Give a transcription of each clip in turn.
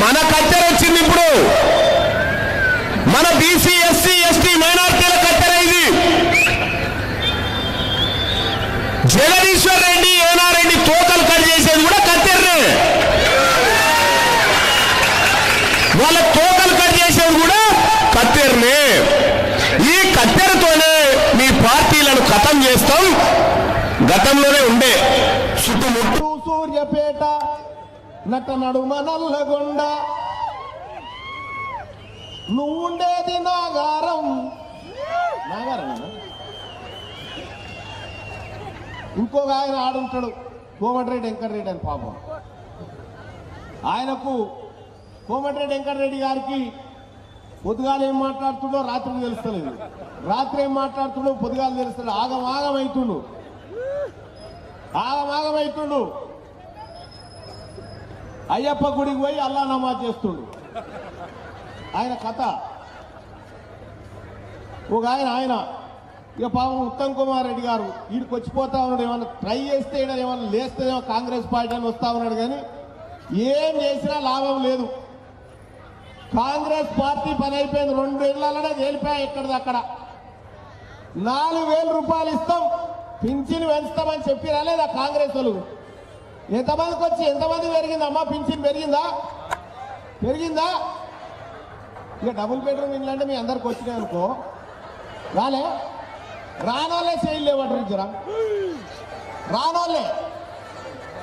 మన కత్తెర వచ్చింది ఇప్పుడు. మన బీసీ ఎస్సీ ఎస్టీ మైనార్టీల కత్తెర ఇది. జగదీశ్వర్ రెడ్డి ఏనారెడ్డి తోకలు కట్ చేసేది కూడా కత్తెర్రే వాళ్ళ తోకలు కట్ చేసేది కూడా కత్తెరనే ఈ కత్తెరతోనే మీ పార్టీలను ఖతం చేస్తాం. గతంలోనే ఉండే. చుట్టుముట్టు సూర్యపేట నట నడుమ నల్లగొండ. నువ్వుండేది నాగారం. నాగారం ఇంకొక ఆయన ఆడుంటాడు కోమటిరెడ్డి వెంకటరెడ్డి అని పాపం. ఆయనకు కోమటిరెడ్డి వెంకటరెడ్డి గారికి పొద్దుగాల ఏం మాట్లాడుతుండో రాత్రి తెలుస్తలేదు. రాత్రి ఏం మాట్లాడుతుండో పొద్దుగాల తెలుస్తాడు ఆగం ఆగం అవుతుండు ఆగమాగం అవుతుండు అయ్యప్ప గుడికి పోయి అల్లా నమాజ్ చేస్తుండు. ఆయన కథ. ఒక ఆయన ఆయన. ఇక పాపం ఉత్తమ్ కుమార్ రెడ్డి గారు వీడికి వచ్చిపోతా ఉన్నాడు ఏమన్నా ట్రై చేస్తే ఏమన్నా లేస్తేనేమో కాంగ్రెస్ పార్టీ అని వస్తా ఉన్నాడు కానీ ఏం చేసినా లాభం లేదు. కాంగ్రెస్ పార్టీ పని అయిపోయింది రెండు ఇళ్ళలోనే గెలిపా ఎక్కడిది అక్కడ. నాలుగు వేల రూపాయలు ఇస్తాం పింఛన్ పెంచుతామని చెప్పి రాలేదా కాంగ్రెస్ వాళ్ళు? ఎంతమందికి వచ్చి ఎంతమంది పెరిగిందమ్మా? పింఛన్ పెరిగిందా? పెరిగిందా? ఇక డబుల్ బెడ్రూమ్ ఇల్లు మీ అందరికి వచ్చినాయి అనుకో. రాలే? రానోళ్ళే చేయలేవట్రు జరా. రానోళ్ళే.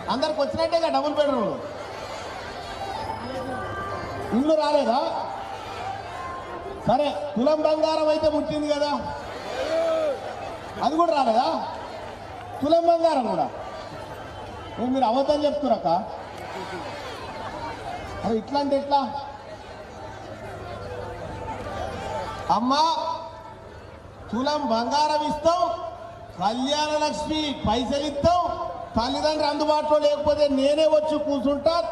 అందరికి వచ్చినట్టే ఇక డబుల్ బెడ్రూమ్. ఇల్లు రాలేదా? సరే కులం బంగారం అయితే ముట్టింది కదా. అది కూడా రాలేదా? తులం బంగారం కూడా. మీరు అబద్ధం చెప్తున్నారక్క. అది ఇట్లా అంటే ఎట్లా? అమ్మా తులం బంగారం ఇస్తాం కళ్యాణ లక్ష్మి పైసలు ఇస్తాం తల్లిదండ్రి అందుబాటులో లేకపోతే నేనే వచ్చి కూర్చుంటా.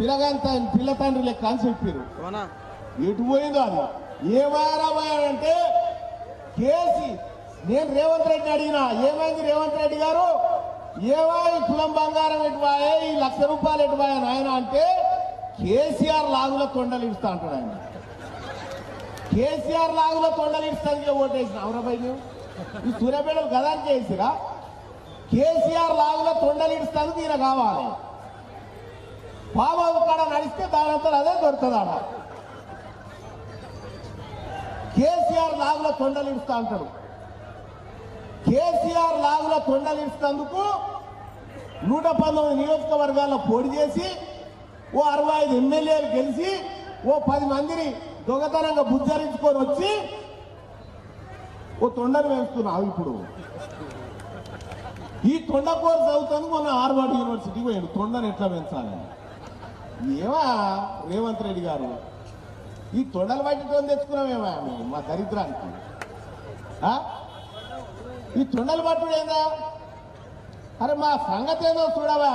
పిల్లగాని త- పిల్ల తండ్రి లెక్క అని చెప్పారు ఎటు పోయిందో అది. ఏమారామాయంటే కేసి నేను రేవంత్ రెడ్డిని అడిగినా. ఏమైంది రేవంత్ రెడ్డి గారు? ఏవా ఈ కులం బంగారం ఎటువాయే ఈ లక్ష రూపాయలు ఎటువాయే ఆయన అంటే కేసీఆర్ లాగుల తొండలు ఇస్తా అంటాడు ఆయన. కేసీఆర్ లాగుల తొండలు ఇస్తానికి ఓటేసిన? అవరబాయి నువ్వు ఈ సూర్యాపేటలు గదాన్ని చేసిరా? కేసీఆర్ లాగుల తొండలు ఇస్తానికి ఈయన కావాలి. బాబాబు కాడ నడిస్తే దానంతా అదే దొరుకుతుంది కేసీఆర్ లాగుల తొండలు ఇస్తా అంటాడు. కేసీఆర్ లాగు తొండలు ఇస్తందుకు నూట పంతొమ్మిది నియోజకవర్గాల్లో పోటీ చేసి ఓ అరవై ఐదు ఎమ్మెల్యేలు గెలిచి ఓ పది మందిని దొంగతనంగా బుజ్జరించుకొని వచ్చి ఓ తొండను వేస్తున్నావు ఇప్పుడు. ఈ తొండ కోర్సు చదువుతుంది మొన్న హార్వర్డ్ యూనివర్సిటీకి పోయాడు. తొండను ఎట్లా పెంచాలి? ఏమా రేవంత్ రెడ్డి గారు? ఈ తొండలు బయటతో తెచ్చుకున్నామేమా మా దరిద్రానికి? ఆ? ఈ తొండలు పట్టుడు ఏందా? అరే మా సంగతి ఏదో చూడవా?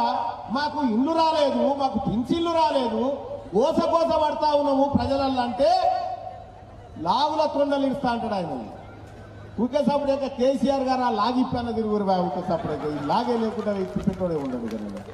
మాకు ఇల్లు రాలేదు మాకు పింఛిల్లు రాలేదు. కోస కోస పడతా ఉన్నాము ప్రజలంటే అంటే తుండలు తొండలు ఇస్తా అంటాడు ఆయన. ఊకే సపరేట్ కేసీఆర్ గారు ఆ లాగిప్పన్న తిరుగురు ఊకే సపరేట్ ఈ లాగే లేకుండా ఇప్పి పెట్టోడే కదా.